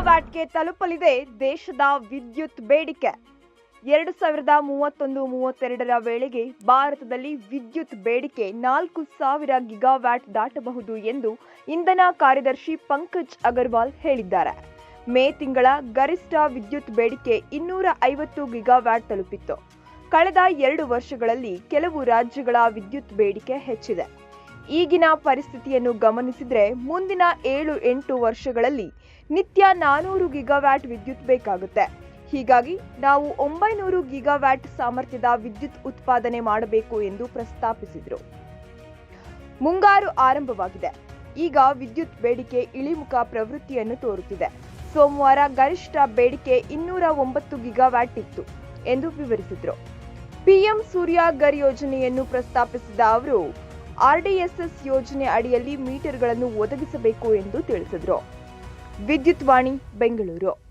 ಗಿಗಾವ್ಯಾಟ್ಗೆ ತಲುಪಲಿದೆ ದೇಶದ ವಿದ್ಯುತ್ ಬೇಡಿಕೆ. ಎರಡು ಸಾವಿರದ ಮೂವತ್ತೊಂದು ಮೂವತ್ತೆರಡರ ವೇಳೆಗೆ ಭಾರತದಲ್ಲಿ ವಿದ್ಯುತ್ ಬೇಡಿಕೆ ನಾಲ್ಕು ಸಾವಿರ ಗಿಗಾವ್ಯಾಟ್ ದಾಟಬಹುದು ಎಂದು ಇಂಧನ ಕಾರ್ಯದರ್ಶಿ ಪಂಕಜ್ ಅಗರ್ವಾಲ್ ಹೇಳಿದ್ದಾರೆ. ಮೇ ತಿಂಗಳ ಗರಿಷ್ಠ ವಿದ್ಯುತ್ ಬೇಡಿಕೆ ಇನ್ನೂರ ಐವತ್ತು ಗಿಗಾವ್ಯಾಟ್ ತಲುಪಿತ್ತು. ಕಳೆದ ಎರಡು ವರ್ಷಗಳಲ್ಲಿ ಕೆಲವು ರಾಜ್ಯಗಳ ವಿದ್ಯುತ್ ಬೇಡಿಕೆ ಹೆಚ್ಚಿದೆ. ಈಗಿನ ಪರಿಸ್ಥಿತಿಯನ್ನು ಗಮನಿಸಿದರೆ ಮುಂದಿನ ಏಳು ಎಂಟು ವರ್ಷಗಳಲ್ಲಿ ನಿತ್ಯ ನಾನೂರು ಗಿಗಾವ್ಯಾಟ್ ವಿದ್ಯುತ್ ಬೇಕಾಗುತ್ತೆ. ಹೀಗಾಗಿ ನಾವು ಒಂಬೈನೂರು ಗಿಗಾವ್ಯಾಟ್ ಸಾಮರ್ಥ್ಯದ ವಿದ್ಯುತ್ ಉತ್ಪಾದನೆ ಮಾಡಬೇಕು ಎಂದು ಪ್ರಸ್ತಾಪಿಸಿದರು. ಮುಂಗಾರು ಆರಂಭವಾಗಿದೆ. ಈಗ ವಿದ್ಯುತ್ ಬೇಡಿಕೆ ಇಳಿಮುಖ ಪ್ರವೃತ್ತಿಯನ್ನು ತೋರುತ್ತಿದೆ. ಸೋಮವಾರ ಗರಿಷ್ಠ ಬೇಡಿಕೆ ಇನ್ನೂರ ಒಂಬತ್ತು ಗಿಗಾವ್ಯಾಟ್ ಇತ್ತು ಎಂದು ವಿವರಿಸಿದರು. ಪಿಎಂ ಸೂರ್ಯ ಗರ್ ಯೋಜನೆಯನ್ನು ಪ್ರಸ್ತಾಪಿಸಿದ ಅವರು ಆರ್ಡಿಎಸ್ಎಸ್ ಯೋಜನೆ ಅಡಿಯಲ್ಲಿ ಮೀಟರ್ಗಳನ್ನು ಒದಗಿಸಬೇಕು ಎಂದು ತಿಳಿಸಿದರು. ವಿದ್ಯುತ್ ವಾಣಿ ಬೆಂಗಳೂರು.